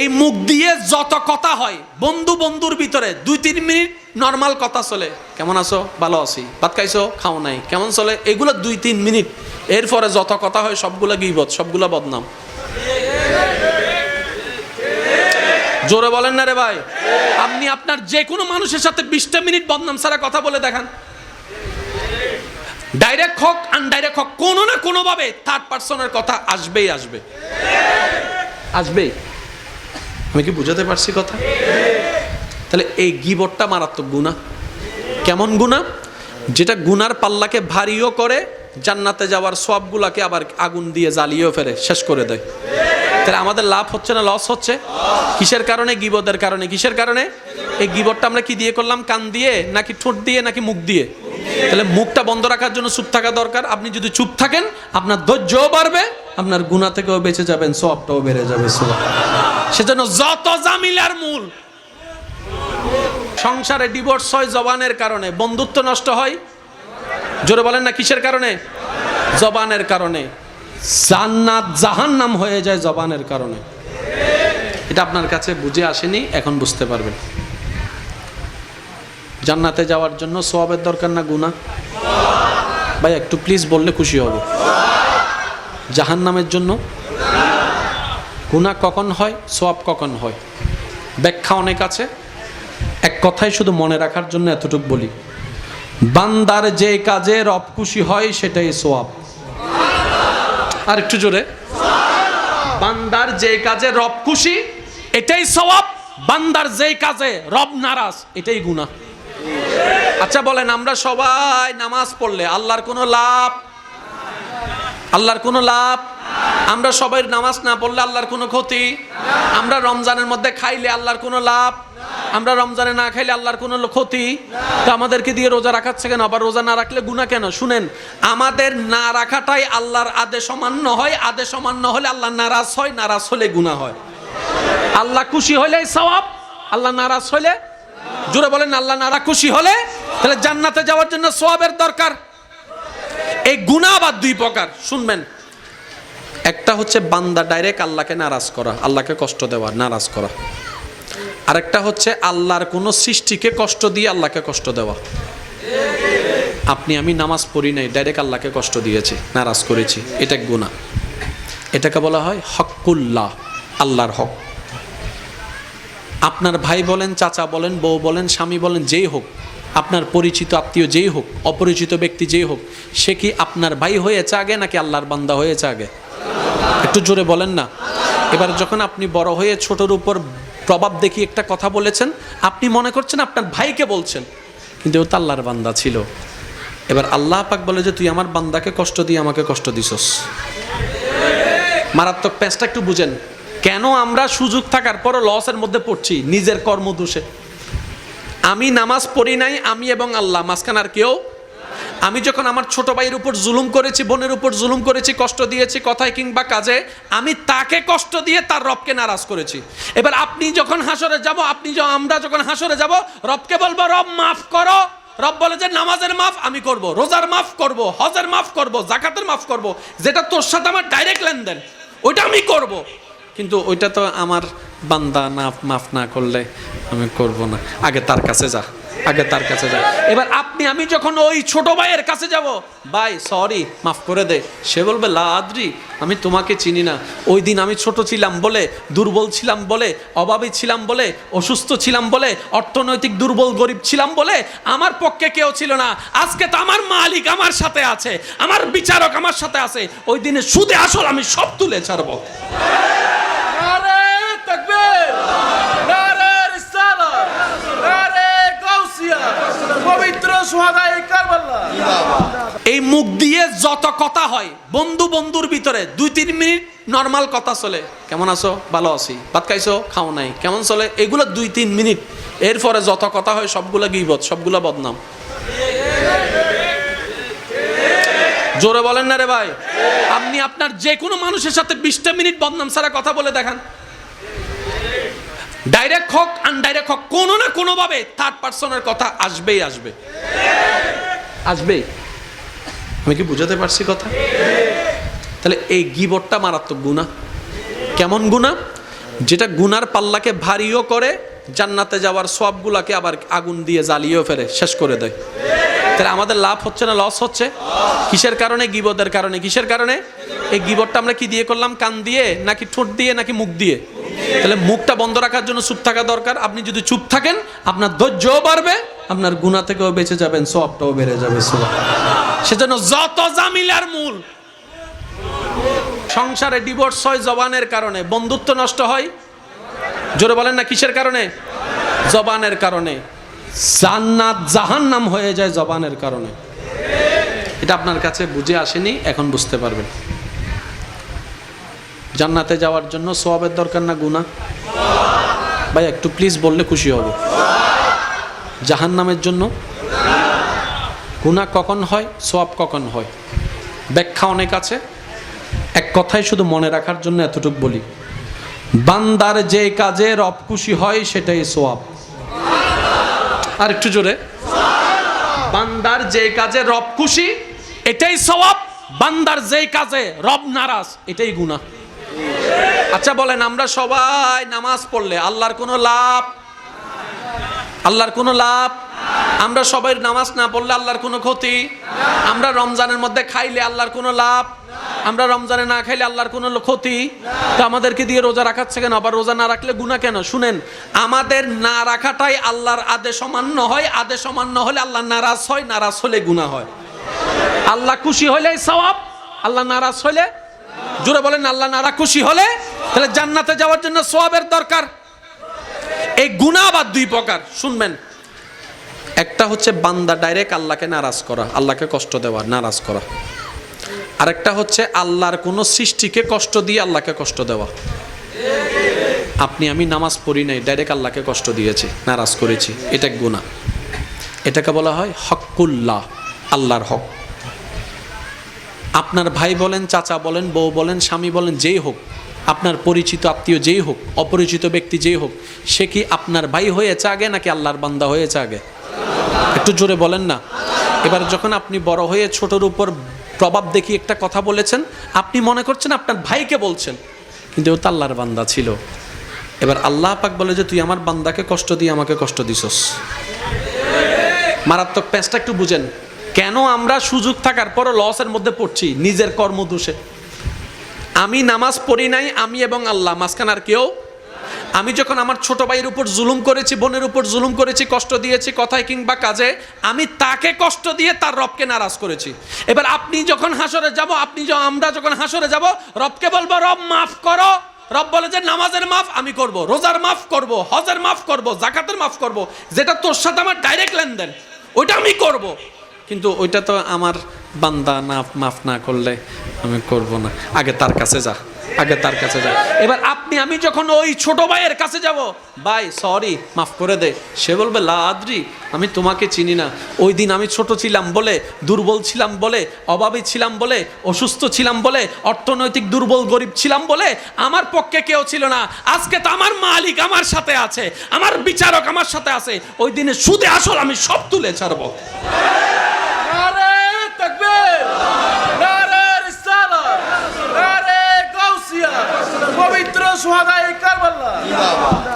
এই মুখ দিয়ে যত কথা হয়, বন্ধু বন্ধুর ভিতরে দুই তিন মিনিট নর্মাল কথা চলে। কেমন আছো? ভালো আছি। ভাত খাইছো? খাও নাই। কেমন চলে? এগুলো দুই তিন মিনিট। এরপরে যত কথা হয়, সবগুলা গিবত, সবগুলা বদনাম। জোরে বলেন না রে ভাই। আপনি আপনার যে কোনো মানুষের সাথে বিশটা মিনিট বদনাম ছাড়া কথা বলে দেখান। ডাইরেক্ট হোক আনডাইরেক্ট হোক, কোনো না কোনোভাবে থার্ড পার্সনের কথা আসবেই আসবে। আসবেই। আমি কি বুঝাতে পারছি কথা? তাহলে এই গিবটটা মারাত্মক গুণা। কেমন গুণা? যেটা গুনার পাল্লাকে ভারীও করে, জান্নাতে যাওয়ার সবগুলাকে আবার আগুন দিয়ে জ্বালিয়েও ফেলে। শেষ করে দেয়। তাহলে আমাদের লাভ হচ্ছে না লস হচ্ছে? কিসের কারণে? গিবদের কারণে। কিসের কারণে? এই গিবটটা আমরা কি দিয়ে করলাম? কান দিয়ে, নাকি ঠোঁট দিয়ে, নাকি মুখ দিয়ে? তাহলে মুখটা বন্ধ রাখার জন্য চুপ থাকা দরকার। আপনি যদি চুপ থাকেন, আপনার ধৈর্যও বাড়বে, আপনার গুণা থেকেও বেঁচে যাবেন, সবটাও বেড়ে যাবে সোয়া সেজন্য যত জামিলার মূল, সংসারে ডিভোর্স হয় জবানের কারণে, বন্ধুত্ব নষ্ট হয়, জোরে বলেন না কিসের কারণে? জবানের কারণে। জান্নাত জাহান্নাম হয়ে যায় জবানের কারণে। এটা আপনার কাছে বুঝে আসেনি, এখন বুঝতে পারবেন। জান্নাতে যাওয়ার জন্য সোয়াবের দরকার না গুণা ভাই একটু প্লিজ বললে খুশি হব। জাহান্নামের জন্য গুণা কখন হয় সোয়াব কখন হয়? ব্যাখ্যা অনেক আছে। এক কথাই শুধু মনে রাখার জন্য এতটুকু বলি। বান্দার যে কাজে রব খুশি হয়, সেটাই সোয়াব আর একটু জোরে। বান্দার যে কাজে রব খুশি, এটাই সওয়াব। বান্দার যে কাজে রব নারাজ, এটাই গুনাহ। আচ্ছা বলেন, আমরা সবাই নামাজ পড়লে আল্লাহর কোনো লাভ? আল্লাহর কোনো লাভ? আমরা সবাই নামাজ না পড়লে আল্লাহর কোনো ক্ষতি? আমরা রমজানের মধ্যে খাইলে আল্লাহর কোনো লাভ? আমরা রমজানে না খাইলে আল্লাহর কোনো ক্ষতি? তো আমাদেরকে দিয়ে রোজা রাখাচ্ছে কেন? আবার রোজা না রাখলে গুণা কেন? শুনেন, আমাদের না রাখাটাই আল্লাহর আদেশ অমান্য হয়, আদেশ অমান্য হলে আল্লাহ নারাজ হয়, নারাজ হলে গুণা হয়। আল্লাহ খুশি হলে সওয়াব, আল্লাহ নারাজ হলে জোরে বলেন, আল্লাহ নারা খুশি হলে তাহলে জান্নাতে যাওয়ার জন্য সোয়াবের দরকার। এই গুণা আবার দুই প্রকার, শুনবেন। একটা হচ্ছে বান্দা ডাইরেক্ট আল্লাহকে নারাজ করা, আল্লাহকে কষ্ট দেওয়া, নারাজ করা। আরেকটা হচ্ছে আল্লাহর কোনো সৃষ্টিকে কষ্ট দিয়ে আল্লাহকে কষ্ট দেওয়া। আপনি, আমি নামাজ পড়ি নাই ডাইরেক্ট আল্লাহকে কষ্ট দিয়েছি, নারাজ করেছি, এটা গুণা এটাকে বলা হয় হকুল্লাহ আল্লাহর হক। আপনার ভাই বলেন, চাচা বলেন, বউ বলেন, স্বামী বলেন, যেই হোক, আপনার পরিচিত আত্মীয় যেই হোক, অপরিচিত ব্যক্তি যেই হোক, সে কি আপনার ভাই হয়েছে আগে নাকি আল্লাহর বান্দা হয়েছে আগে? একটু জোরে বলেন না। এবার যখন আপনি বড় হয়ে ছোটর উপর প্রভাব দেখি একটা কথা বলেছেন, আপনি মনে করছেন আপনার ভাইকে বলছেন, কিন্তু ও তো আল্লাহর বান্দা ছিল। এবার আল্লাহ পাক বলে যে, তুই আমার বান্দাকে কষ্ট দিয়ে আমাকে কষ্ট দিছস। মারাত্মক প্যাঁচটা একটু বুঝেন। কেন আমরা সুযোগ থাকার পরও লসের মধ্যে পড়ছি নিজের কর্মদোষে? আমি নামাজ পড়ি নাই, আমি এবং আল্লাহ, মাঝখান আর কেউ আমি যখন আমার ছোট ভাইয়ের উপর জুলুম করেছি, বোনের উপর জুলুম করেছি, কষ্ট দিয়েছি, কথায় কিংবা কাজে, আমি তাকে কষ্ট দিয়ে তার রবকে নারাজ করেছি। এবার আপনি যখন হাসরে যাব, আপনি আমরা যখন হাসরে যাব, রবকে বলব, রব, মাফ করো। রব বলে যে, নামাজের মাফ আমি করব, রোজার মাফ করব, হজের মাফ করব, জাকাতের মাফ করব, যেটা তোর সাথে আমার ডাইরেক্ট লেনদেন, ওইটা আমি করব। কিন্তু ওইটা তো আমার বান্দা না, মাফ না করলে আমি করব না। আগে তার কাছে যা। আগে তার কাছে যা এবার আপনি, আমি যখন ওই ছোট ভাইয়ের কাছে যাব, ভাই সরি মাফ করে দে। সে বলবে লা আদ্রি আমি তোমাকে চিনি না। ওই দিন আমি ছোট ছিলাম বলে, দুর্বল ছিলাম বলে, অভাবী ছিলাম বলে, অসুস্থ ছিলাম বলে, অর্থনৈতিক দুর্বল গরিব ছিলাম বলে, আমার পক্ষে কেউ ছিল না। আজকে তো আমার মালিক আমার সাথে আছে, আমার বিচারক আমার সাথে আছে। ওই দিনে সুদে আসল আমি সব তুলে ছাড়বো নারে তাকবীর নারে রিসালাত নারে গাউসিয়া পবিত্র সোহাগায়ে কারবালা এই মুখ দিয়ে যত কথা হয়, বন্ধু বন্ধুর ভিতরে দুই তিন মিনিট নর্মাল কথা চলে। কেমন আছো? ভালো আছি। ভাত খাইছো? খাও নাই। কেমন চলে? এগুলো দুই তিন মিনিট। এরপরে যত কথা হয়, সবগুলো গিবত, সবগুলো বদনাম। জোরে বলেন না রে ভাই। আপনি আপনার যে কোনো মানুষের সাথে বিশটা মিনিট বদনাম ছাড়া কথা বলে দেখান। ডাইরেক্ট হোক আনডাইরেক্ট হোক কোনো না কোনোভাবে থার্ড পার্সনের কথা আসবেই আসবে। আসবেই। আমি কি বুঝাতে পারছি কথা? তাহলে এই গিবটটা মারাত্মক গুণা কেমন গুণা যেটা গুনার পাল্লাকে ভারীও করে, জান্নাতে যাওয়ার সবগুলাকে আবার আগুন দিয়ে জ্বালিয়েও ফেরে শেষ করে দেয়। তাহলে আমাদের লাভ হচ্ছে না লস হচ্ছে? কিসের কারণে? গিবদের কারণে। কিসের কারণে? এই গিবরটা আমরা কি দিয়ে করলাম? কান দিয়ে, নাকি ঠোঁট দিয়ে, নাকি মুখ দিয়ে? তাহলে মুখটা বন্ধ রাখার জন্য চুপ থাকা দরকার। আপনি যদি চুপ থাকেন, আপনার ধৈর্যও বাড়বে, আপনার গুণা থেকেও বেঁচে যাবেন, সবটাও বেড়ে যাবে সেজন্য যত জামিলার মূল, সংসারে ডিভোর্স হয় জবানের কারণে, বন্ধুত্ব নষ্ট হয়, জোরে বলেন না কিসের কারণে? জবানের কারণে। জান্নাত জাহান্নাম হয়ে যায় জবানের কারণে। এটা আপনার কাছে বুঝে আসেনি, এখন বুঝতে পারবেন। জান্নাতে যাওয়ার জন্য সোয়াবের দরকার না গুণা ভাই একটু প্লিজ বললে খুশি হব। জাহান্নামের জন্য গুণা কখন হয়, সোয়াব কখন হয়? ব্যাখ্যা অনেক আছে। এক কথাই শুধু মনে রাখার জন্য এতটুকু বলি। বান্দার যে কাজে রব খুশি হয়, সেটাই সোয়াব। আর একটু জোরে। বান্দার যে কাজে রব খুশি, এটাই সওয়াব বান্দার যে কাজে রব নারাজ, এটাই গুনাহ। আচ্ছা বলেন, আমরা সবাই নামাজ পড়লে আল্লাহর কোনো লাভ? আল্লাহর কোনো লাভ? আমরা সবাই নামাজ না পড়লে আল্লাহর কোনো ক্ষতি? আমরা রমজানের মধ্যে খাইলে আল্লাহর কোনো লাভ? আমরা রমজানে না খাইলে আল্লাহর কোনো ক্ষতি? তো আমাদেরকে দিয়ে রোজা রাখাচ্ছে কেন? আবার রোজা না রাখলে গুণা কেন? শুনেন, আমাদের না রাখাটাই আল্লাহর আদেশ অমান্য হয়, আদেশ অমান্য হলে আল্লাহ নারাজ হয়, নারাজ হলে গুণা হয়। আল্লাহ খুশি হলে সওয়াব, আল্লাহ নারাজ হলে জোরে বলেন, আল্লাহ নারা খুশি হলে তাহলে জান্নাতে যাওয়ার জন্য সোয়াবের দরকার। এই গুণা আবার দুই প্রকার, শুনবেন। একটা হচ্ছে বান্দা ডাইরেক্ট আল্লাহকে নারাজ করা, আল্লাহকে কষ্ট দেওয়া, নারাজ করা। আরেকটা হচ্ছে আল্লাহর কোনো সৃষ্টিকে কষ্ট দিয়ে আল্লাহকে কষ্ট দেওয়া। আপনি, আমি নামাজ পড়ি নাই ডাইরেক্ট আল্লাহকে কষ্ট দিয়েছি, নারাজ করেছি, এটা গুণা। এটাকে বলা হয় হকুল্লাহ আল্লাহর হক। আপনার ভাই বলেন, চাচা বলেন, বউ বলেন, স্বামী বলেন, যেই হোক আপনার পরিচিত আত্মীয় যেই হোক, অপরিচিত ব্যক্তি যেই হোক, সে কি আপনার ভাই হয়েছে আগে নাকি আল্লাহর বান্দা হয়েছে আগে? একটু জোরে বলেন না। এবার যখন আপনি বড় হয়ে ছোটর উপর প্রভাব দেখি একটা কথা বলেছেন, আপনি মনে করছেন আপনার ভাইকে বলছেন, কিন্তু ও তো আল্লাহর বান্দা ছিল। এবার আল্লাহ পাক বলে যে, তুই আমার বান্দাকে কষ্ট দিয়ে আমাকে কষ্ট দিছস। মারাত্মক প্যাঁচটা একটু বুঝেন। কেন আমরা সুযোগ থাকার পরও লসের মধ্যে পড়ছি নিজের কর্মদোষে? আমি নামাজ পড়ি নাই, আমি এবং আল্লাহ, মাঝখান আর কেউ? আমি যখন আমার ছোট ভাইয়ের উপর জুলুম করেছি, বোনের উপর জুলুম করেছি, কষ্ট দিয়েছি, কথায় কিংবা কাজে, আমি তাকে কষ্ট দিয়ে তার রবকে নারাজ করেছি। এবার আপনি যখন হাসরে যাব, আপনি আমরা যখন হাসরে যাব, রবকে বলব, রব, মাফ করো। রব বলে যে, নামাজের মাফ আমি করব, রোজার মাফ করব, হজের মাফ করব জাকাতের মাফ করব, যেটা তোর সাথে আমার ডাইরেক্ট লেনদেন, ওইটা আমি করব। কিন্তু ওইটা তো আমার বান্দা না, মাফ না করলে আমি করব না। আগে তার কাছে যা, আগে তার কাছে যা। এবার আপনি, আমি যখন ওই ছোট ভাইয়ের কাছে যাব, ভাই সরি মাফ করে দে। সে বলবে, লাদ্রি, আমি তোমাকে চিনি না। ওই দিন আমি ছোট ছিলাম বলে, দুর্বল ছিলাম বলে, অভাবী ছিলাম বলে, অসুস্থ ছিলাম বলে, অর্থনৈতিক দুর্বল গরিব ছিলাম বলে, আমার পক্ষে কেউ ছিল না। আজকে তো আমার মালিক আমার সাথে আছে, আমার বিচারক আমার সাথে আছে। ওই দিনে সুদে আসল আমি সব তুলে ছাড়বো নারে তাকবীর নারে রিসালাত নারে গাউসিয়া পবিত্র সুহাদায়ে কারবালা।